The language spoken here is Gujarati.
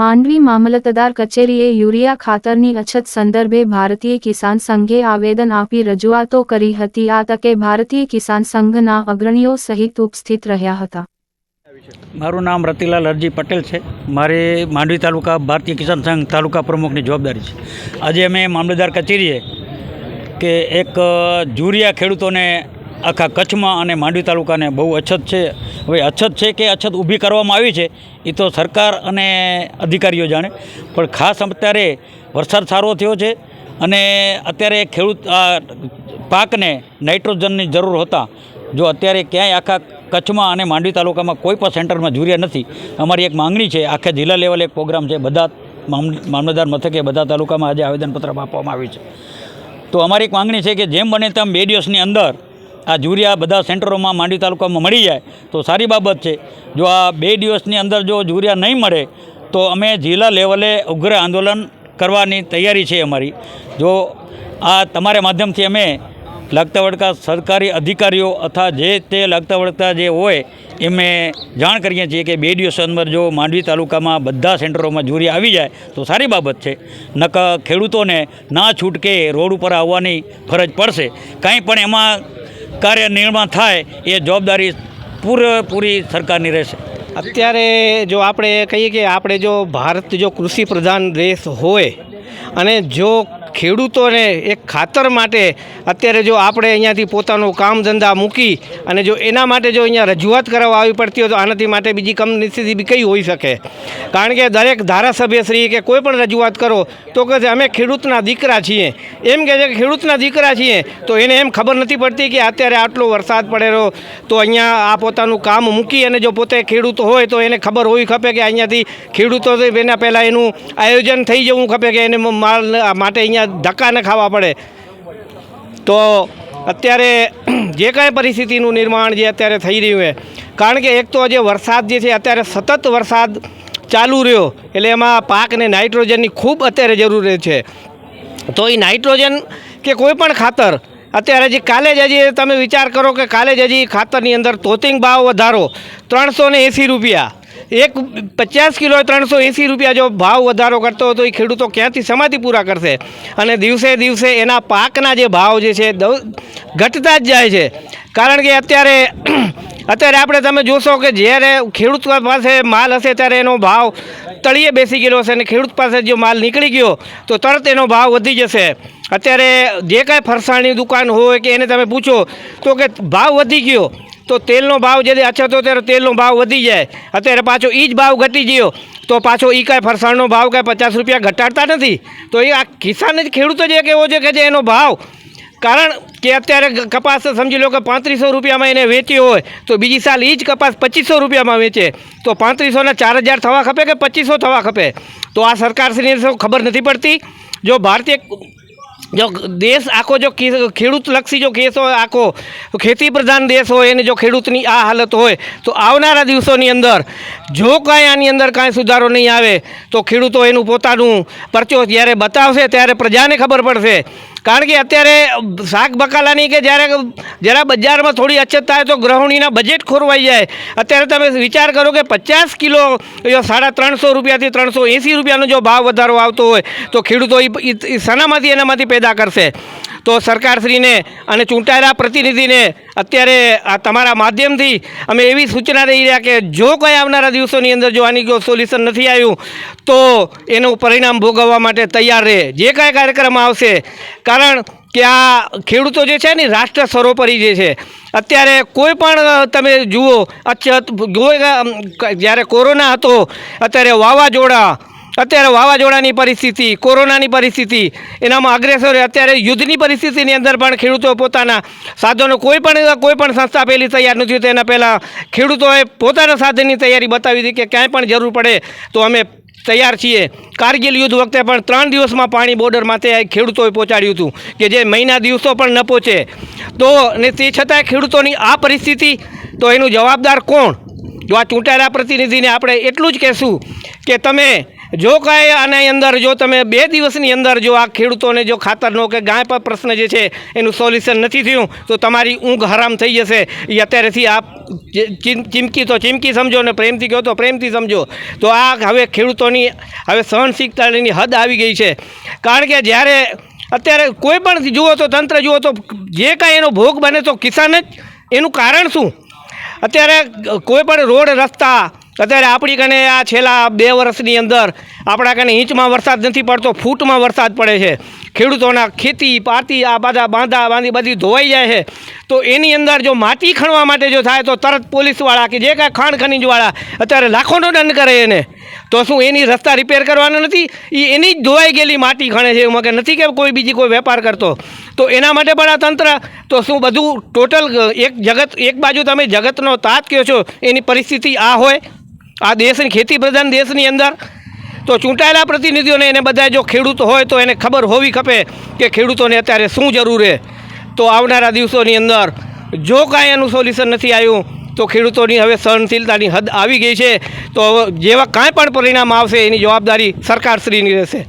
માંડવી મામલતદાર કચેરીએ યુરિયા ખાતરની અછત સંદર્ભે ભારતીય કિસાન સંઘે આવેદન આપી રજૂઆતો કરી હતી. આ તકે ભારતીય કિસાન સંઘના અગ્રણીઓ સહિત ઉપસ્થિત રહ્યા હતા. મારું નામ રતિલાલ હરજી પટેલ છે. મારે માંડવી તાલુકા ભારતીય કિસાન સંઘ તાલુકા પ્રમુખની જવાબદારી છે. આજે અમે મામલતદાર કચેરીએ કે એક જુરિયા ખેડૂતોને આખા કચ્છમાં અને માંડવી તાલુકાને બહુ અછત છે. હવે અછત છે કે અછત ઊભી કરવામાં આવી છે એ તો સરકાર અને અધિકારીઓ જાણે. પણ ખાસ અત્યારે વરસાદ સારો થયો છે અને અત્યારે ખેડૂત પાકને નાઇટ્રોજનની જરૂર હોતા. જો અત્યારે ક્યાંય આખા કચ્છમાં અને માંડવી તાલુકામાં કોઈ પણ સેન્ટરમાં જુરિયા નથી, અમારી એક માંગણી છે, આખા જિલ્લા લેવલે એક પ્રોગ્રામ છે, બધા મામલ- મામલતદાર મથકે બધા તાલુકામાં આજે આવેદનપત્ર આપવામાં આવ્યું છે. તો અમારી એક માંગણી છે કે જેમ બને તેમ બે દિવસની અંદર આ જુરિયા બધા સેન્ટરોમાં માંડવી તાલુકામાં મળી જાય તો સારી બાબત છે. જો આ બે દિવસની અંદર જો જુરિયા નહીં મળે તો અમે જિલ્લા લેવલે ઉગ્ર આંદોલન કરવાની તૈયારી છે અમારી. જો આ તમારા માધ્યમથી અમે લાગતા વળતા સરકારી અધિકારીઓ અથવા જે તે લાગતા વળતા જે હોય એમને જાણ કરીએ છીએ કે બે દિવસ અંદર જો માંડવી તાલુકામાં બધા સેન્ટરોમાં જુરી આવી જાય તો સારી બાબત છે. નક ખેડૂતોને ના છૂટકે રોડ ઉપર આવવાની ફરજ પડશે. કાંઈ પણ એમાં કાર્ય નિર્માણ થાય એ જવાબદારી પૂરેપૂરી સરકારની રહેશે. અત્યારે જો આપણે કહીએ કે આપણે જો ભારત જો કૃષિ પ્રધાન દેશ હોય અને જો ખેડૂતોને એક ખાતર માટે અત્યારે જો આપણે અહીંયાથી પોતાનું કામ ધંધા મૂકી અને જો એના માટે જો અહીંયા રજૂઆત કરવા આવી પડતી હોય તો આનાથી માટે બીજી કમનસીબી બી કઈ હોઈ શકે? કારણ કે દરેક ધારાસભ્યશ્રી કે કોઈ પણ રજૂઆત કરો તો કહે છે, અમે ખેડૂતના દીકરા છીએ. એમ કહે છે કે, ખેડૂતના દીકરા છીએ. તો એને એમ ખબર નથી પડતી કે અત્યારે આટલો વરસાદ પડેલો તો અહીંયા આ પોતાનું કામ મૂકી અને જો પોતે ખેડૂત હોય તો એને ખબર હોવી ખપે કે અહીંયાથી ખેડૂતો એના પહેલાં એનું આયોજન થઈ જવું ખપે કે એને માલ માટે અહીંયા ધક્કા ન ખાવા પડે. તો અત્યારે જે કાંઈ પરિસ્થિતિનું નિર્માણ જે અત્યારે થઈ રહ્યું છે, કારણ કે એક તો જે વરસાદ જે છે, અત્યારે સતત વરસાદ ચાલુ રહ્યો, એટલે એમાં પાકને નાઇટ્રોજનની ખૂબ અત્યારે જરૂર છે. તો એ નાઇટ્રોજન કે કોઈ પણ ખાતર, અત્યારે હજી કાલે જ હજી તમે વિચાર કરો કે કાલે જ હજી ખાતરની અંદર તોતિંગ ભાવ વધારો, ત્રણસો એંસી રૂપિયા. એક પચાસ કિલો ત્રણસો એંસી રૂપિયા જો ભાવ વધારો કરતો હતો એ ખેડૂતો ક્યાંથી સમાધિ પૂરા કરશે? અને દિવસે દિવસે એના પાકના જે ભાવ જે છે ઘટતા જ જાય છે. કારણ કે અત્યારે અત્યારે આપણે તમે જોશો કે જ્યારે ખેડૂત પાસે માલ હશે ત્યારે એનો ભાવ તળિયે બેસી ગયેલો હશે અને ખેડૂત પાસે જો માલ નીકળી ગયો, તો તરત એનો ભાવ વધી જશે. અત્યારે જે કાંઈ ફરસાણની દુકાન હોય કે એને તમે પૂછો, તો કે ભાવ વધી ગયો. તો તેલનો ભાવ જેથી અછતો ત્યારે તેલનો ભાવ વધી જાય. અત્યારે પાછો એ જ ભાવ ઘટી ગયો. તો પાછો એ કાંઈ ફરસાણનો ભાવ કાંઈ પચાસ રૂપિયા ઘટાડતા નથી. તો એ આ કિસાન જ ખેડૂતો જ એક એવો છે કે જે એનો ભાવ કારણ કે અત્યારે કપાસ સમજી લો કે પાંત્રીસો રૂપિયામાં એને વેચ્યો હોય, તો બીજી સાલ એ જ કપાસ પચીસો રૂપિયામાં વેચે. તો પાંત્રીસોના ચાર હજાર થવા ખપે કે પચીસો થવા ખપે? તો આ સરકારશ્રીને ખબર નથી પડતી. જો ભારતીય જો દેશ આખો જો ખેડૂતલક્ષી જો કેસ હોય, આખો ખેતી પ્રધાન દેશ હોય, એને જો ખેડૂતની આ હાલત હોય, તો આવનારા દિવસોની અંદર જો કાંઈ આની અંદર કાંઈ સુધારો નહીં આવે, તો ખેડૂતો એનું પોતાનું પરચો જ્યારે બતાવશે, ત્યારે પ્રજાને ખબર પડશે કારણ કે અત્યારે શાક બકાલાની કે જ્યારે જરા બજારમાં થોડી અછત થાય તો ગ્રહણીના બજેટ ખોરવાઈ જાય. અત્યારે તમે વિચાર કરો કે પચાસ કિલો સાડા ત્રણસો રૂપિયાથી ત્રણસો એંસી રૂપિયાનો જો ભાવ વધારો આવતો હોય, તો ખેડૂતો એ ઈ એનામાંથી પેદા કરશે. તો સરકારશ્રીને અને ચૂંટાયેલા પ્રતિનિધિને અત્યારે તમારા માધ્યમથી અમે એવી સૂચના દઈ રહ્યા કે જો કોઈ આવનારા દિવસોની અંદર જો આની કોઈ સોલ્યુશન નથી આવ્યું, તો એનું પરિણામ ભોગવવા માટે તૈયાર રહે. જે કાંઈ કાર્યક્રમ આવશે, કારણ કે આ ખેડૂતો જે છે ને, રાષ્ટ્ર સર્વોપરી જે છે, અત્યારે કોઈ પણ તમે જુઓ અછત જ્યારે કોરોના હતો, અત્યારે વાવાઝોડા અત્યારે વાવાઝોડાની પરિસ્થિતિ, કોરોનાની પરિસ્થિતિ, એનામાં અગ્રેસર અત્યારે યુદ્ધની પરિસ્થિતિની અંદર પણ ખેડૂતો પોતાના સાધનો કોઈ પણ કોઈ પણ સંસ્થા પહેલી તૈયાર નથી તેના પહેલાં ખેડૂતોએ પોતાના સાધનની તૈયારી બતાવી હતી કે ક્યાંય પણ જરૂર પડે તો અમે તૈયાર છીએ. કારગિલ યુદ્ધ વખતે પણ ત્રણ દિવસમાં પાણી બોર્ડર માટે ખેડૂતોએ પહોંચાડ્યું હતું, કે જે મહિના દિવસો પણ ન પહોંચે. તો ને તે છતાંય ખેડૂતોની આ પરિસ્થિતિ, તો એનું જવાબદાર કોણ? જો આ ચૂંટાયેલા પ્રતિનિધિને આપણે એટલું જ કહેશું કે તમે જો કાંઈ આની અંદર, જો તમે બે દિવસની અંદર જો આ ખેડૂતોને જો ખાતરનો કે ગાય પર પ્રશ્ન જે છે એનું સોલ્યુશન નથી થયું, તો તમારી ઊંઘ હરામ થઈ જશે. એ અત્યારેથી આપ ચીમકી તો ચીમકી સમજો ને પ્રેમથી કહો તો પ્રેમથી સમજો. તો આ હવે ખેડૂતોની હવે સહનશીલતાની હદ આવી ગઈ છે. કારણ કે જ્યારે અત્યારે કોઈ પણ જુઓ તો તંત્ર જુઓ તો જે કાંઈ એનો ભોગ બને તો કિસાન જ. એનું કારણ શું? અત્યારે કોઈ પણ રોડ રસ્તા અત્યારે આપણી કને આ છેલ્લા બે વર્ષની અંદર આપણા કને ઇંચમાં વરસાદ નથી પડતો, ફૂટમાં વરસાદ પડે છે. ખેડૂતોના ખેતી, પાતી, આ બધા બાંધા, બાંધી બધી ધોવાઈ જાય છે. તો એની અંદર જો માટી ખણવા માટે જો થાય તો તરત પોલીસવાળા કે જે કાંઈ ખાણ ખનીજવાળા અત્યારે લાખોનો દંડ કરે એને. તો શું એની રસ્તા રિપેર કરવાનો નથી? એ એની જ ધોવાઈ ગયેલી માટી ખણે છે એમાં કે નથી કે કોઈ બીજી કોઈ વેપાર કરતો. તો એના માટે પણ આ તંત્ર, તો શું બધું ટોટલ એક જગત, એક બાજુ તમે જગતનો તાત કહો છો, એની પરિસ્થિતિ આ હોય. આ દેશની ખેતી પ્રધાન દેશની અંદર તો ચૂંટાયેલા પ્રતિનિધિઓને એને બધા જો ખેડૂત હોય તો એને ખબર હોવી ખપે કે ખેડૂતોને અત્યારે શું જરૂર છે તો આવનારા દિવસોની અંદર જો કાંઈ એનું સોલ્યુશન નથી આવ્યું, તો ખેડૂતોની હવે સહનશીલતાની હદ આવી ગઈ છે. તો જેવા કાંઈ પણ પરિણામ આવશે, એની જવાબદારી સરકારશ્રીની રહેશે.